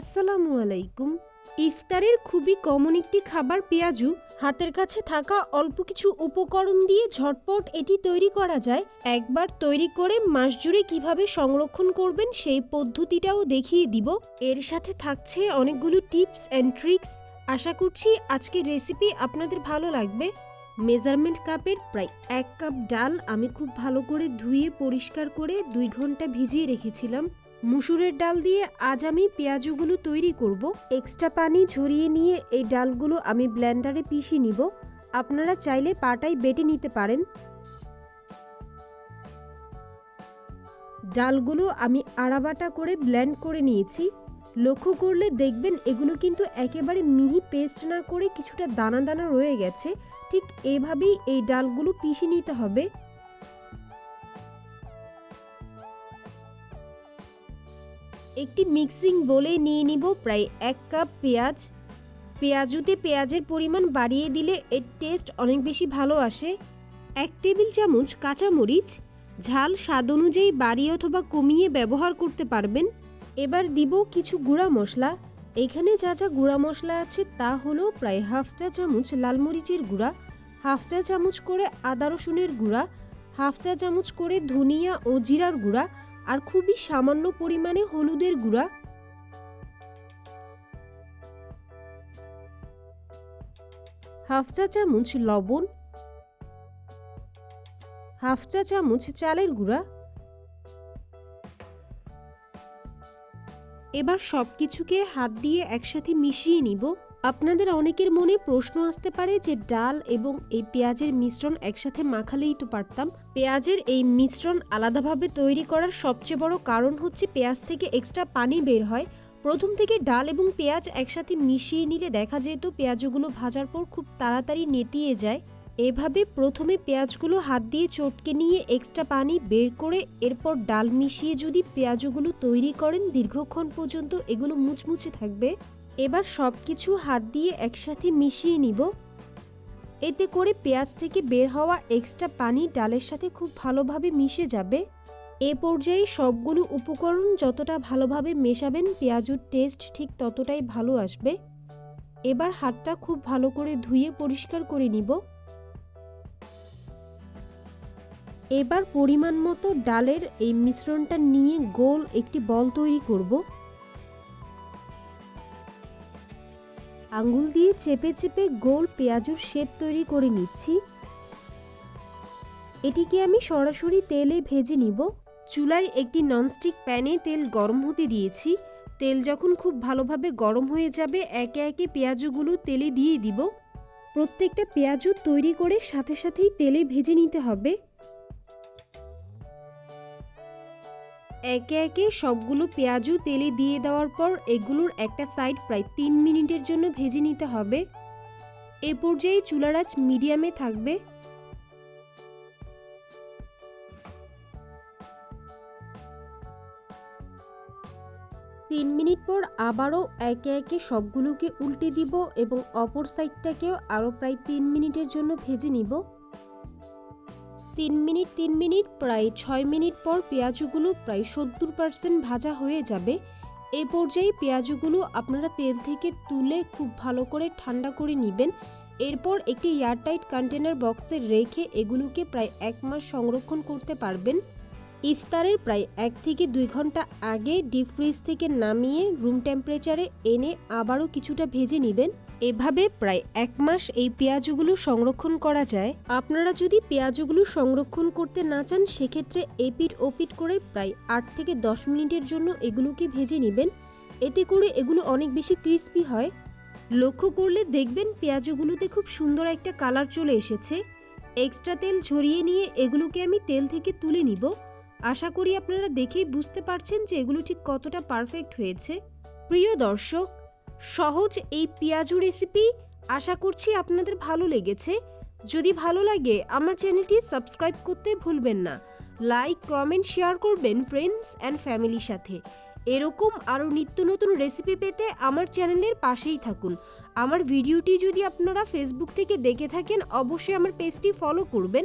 আসসালামু আলাইকুম। ইফতারের খুবই কমন একটি খাবার পেঁয়াজু। হাতের কাছে থাকা অল্প কিছু উপকরণ দিয়ে ঝটপট এটি তৈরি করা যায়। একবার তৈরি করে মাস জুড়ে কীভাবে সংরক্ষণ করবেন সেই পদ্ধতিটাও দেখিয়ে দিব। এর সাথে থাকছে অনেকগুলো টিপস অ্যান্ড ট্রিক্স। আশা করছি আজকের রেসিপি আপনাদের ভালো লাগবে। মেজারমেন্ট কাপের প্রায় এক কাপ ডাল আমি খুব ভালো করে ধুয়ে পরিষ্কার করে দুই ঘণ্টা ভিজিয়ে রেখেছিলাম। মুসুরের ডাল দিয়ে আজ আমি পেঁয়াজুগুলো তৈরি করব। এক্সট্রা পানি ঝরিয়ে নিয়ে এই ডালগুলো আমি ব্লেন্ডারে পিষে নিব। আপনারা চাইলে পাটাই বেটে নিতে পারেন। ডালগুলো আমি আড়াবাটা করে ব্লেন্ড করে নিয়েছি। লক্ষ্য করলে দেখবেন এগুলো কিন্তু একেবারে মিহি পেস্ট না করে কিছুটা দানা দানা রয়ে গেছে। ঠিক এভাবেই এই ডালগুলো পিষে নিতে হবে। একটি মিক্সিং বলে নিয়ে নিব প্রায় এক কাপ পেঁয়াজ। পেঁয়াজুতে পেঁয়াজের পরিমাণ বাড়িয়ে দিলে এর টেস্ট অনেক বেশি ভালো আসে। এক টেবিল চামচ কাঁচামরিচ, ঝাল স্বাদ অনুযায়ী বাড়িয়ে অথবা কমিয়ে ব্যবহার করতে পারবেন। এবার দিব কিছু গুঁড়া মশলা। এখানে যা যা গুঁড়া মশলা আছে তা হলো প্রায় হাফ চা চামচ লাল মরিচের গুঁড়া, হাফ চা চামচ করে আদা রসুনের গুঁড়া, হাফ চা চামচ করে ধনিয়া ও জিরার গুঁড়া আর খুবই সামান্য পরিমাণে হলুদের গুঁড়া। হাফ চা চামচ লবণ। হাফ চা চামচ চালের গুঁড়া। এবার সব কিছুকে হাত দিয়ে একসাথে মিশিয়ে নিব। আপনাদের অনেকের মনে প্রশ্ন আসতে পারে যে ডাল এবং এই পেঁয়াজের মিশ্রণ একসাথে মাখালেই তো পারতাম। পেঁয়াজের এই মিশ্রণ আলাদাভাবে তৈরি করার সবচেয়ে বড় কারণ হচ্ছে পেঁয়াজ থেকে এক্সট্রা পানি বের হয়। প্রথম থেকে ডাল এবং পেঁয়াজ একসাথে মিশিয়ে নিলে দেখা যেত পেঁয়াজগুলো ভাজার পর খুব তাড়াতাড়ি নেতিয়ে যায়। এভাবে প্রথমে পেঁয়াজগুলো হাত দিয়ে চটকে নিয়ে এক্সট্রা পানি বের করে এরপর ডাল মিশিয়ে যদি পেঁয়াজগুলো তৈরি করেন, দীর্ঘক্ষণ পর্যন্ত এগুলো মুচমুচে থাকবে। এবার সব কিছু হাত দিয়ে একসাথে মিশিয়ে নিব। এতে করে পেঁয়াজ থেকে বের হওয়া এক্সট্রা পানি ডালের সাথে খুব ভালোভাবে মিশে যাবে। এ পর্যায়ে সবগুলো উপকরণ যতটা ভালোভাবে মেশাবেন, পেঁয়াজুর টেস্ট ঠিক ততটাই ভালো আসবে। এবার হাতটা খুব ভালো করে ধুয়ে পরিষ্কার করে নিব। এবার পরিমাণ মতো ডালের এই মিশ্রণটা নিয়ে গোল একটি বল তৈরি করব। আঙ্গুল দিয়ে চেপে চেপে গোল পেঁয়াজুর শেপ তৈরি করে নিচ্ছি। এটিকে আমি সরাসরি তেলে ভেজে নিব। চুলায় একটি ননস্টিক প্যানে তেল গরম হতে দিয়েছি। তেল যখন খুব ভালোভাবে গরম হয়ে যাবে, একে একে পেঁয়াজুগুলো তেলে দিয়ে দিব। প্রত্যেকটা পেঁয়াজু তৈরি করে সাথে সাথেই তেলে ভেজে নিতে হবে। একে একে সবগুলো পেঁয়াজু তেলে দিয়ে দেওয়ার পর এগুলোর একটা সাইড প্রায় তিন মিনিটের জন্য ভেজে নিতে হবে। এ পর্যায়ে চুলার আঁচ মিডিয়ামে থাকবে। তিন মিনিট পর আবারও একে একে সবগুলোকে উল্টে দিব এবং অপর সাইডটাকেও আরও প্রায় তিন মিনিটের জন্য ভেজে নিব। তিন মিনিট তিন মিনিট, প্রায় ছয় মিনিট পর পেঁয়াজগুলো প্রায় সত্তর পার্সেন্ট ভাজা হয়ে যাবে। এ পর্যায়ে পেঁয়াজগুলো আপনারা তেল থেকে তুলে খুব ভালো করে ঠান্ডা করে নেবেন। এরপর একটি এয়ারটাইট কন্টেনার বক্সে রেখে এগুলোকে প্রায় এক মাস সংরক্ষণ করতে পারবেন। ইফতারের প্রায় এক থেকে দুই ঘণ্টা আগে ডিপ ফ্রিজ থেকে নামিয়ে রুম টেম্পারেচারে এনে আবারও কিছুটা ভেজে নেবেন। এভাবে প্রায় এক মাস এই পেঁয়াজগুলো সংরক্ষণ করা যায়। আপনারা যদি পেঁয়াজগুলো সংরক্ষণ করতে না চান, সেক্ষেত্রে এপিট ওপিট করে প্রায় আট থেকে দশ মিনিটের জন্য এগুলোকে ভেজে নেবেন। এতে করে এগুলো অনেক বেশি ক্রিস্পি হয়। লক্ষ্য করলে দেখবেন পেঁয়াজগুলোতে খুব সুন্দর একটা কালার চলে এসেছে। এক্সট্রা তেল ঝরিয়ে নিয়ে এগুলোকে আমি তেল থেকে তুলে নিব। আশা করি আপনারা দেখেই বুঝতে পারছেন যে এগুলো ঠিক কতটা পারফেক্ট হয়েছে। প্রিয় দর্শক, সহজ এই পেঁয়াজু রেসিপি আশা করছি আপনাদের ভালো লেগেছে। যদি ভালো লাগে, আমার চ্যানেলটি সাবস্ক্রাইব করতে ভুলবেন না। লাইক কমেন্ট শেয়ার করবেন ফ্রেন্ডস অ্যান্ড ফ্যামিলির সাথে। এরকম আরও নিত্য নতুন রেসিপি পেতে আমার চ্যানেলের পাশেই থাকুন। আমার ভিডিওটি যদি আপনারা ফেসবুক থেকে দেখে থাকেন, অবশ্যই আমার পেজটি ফলো করবেন।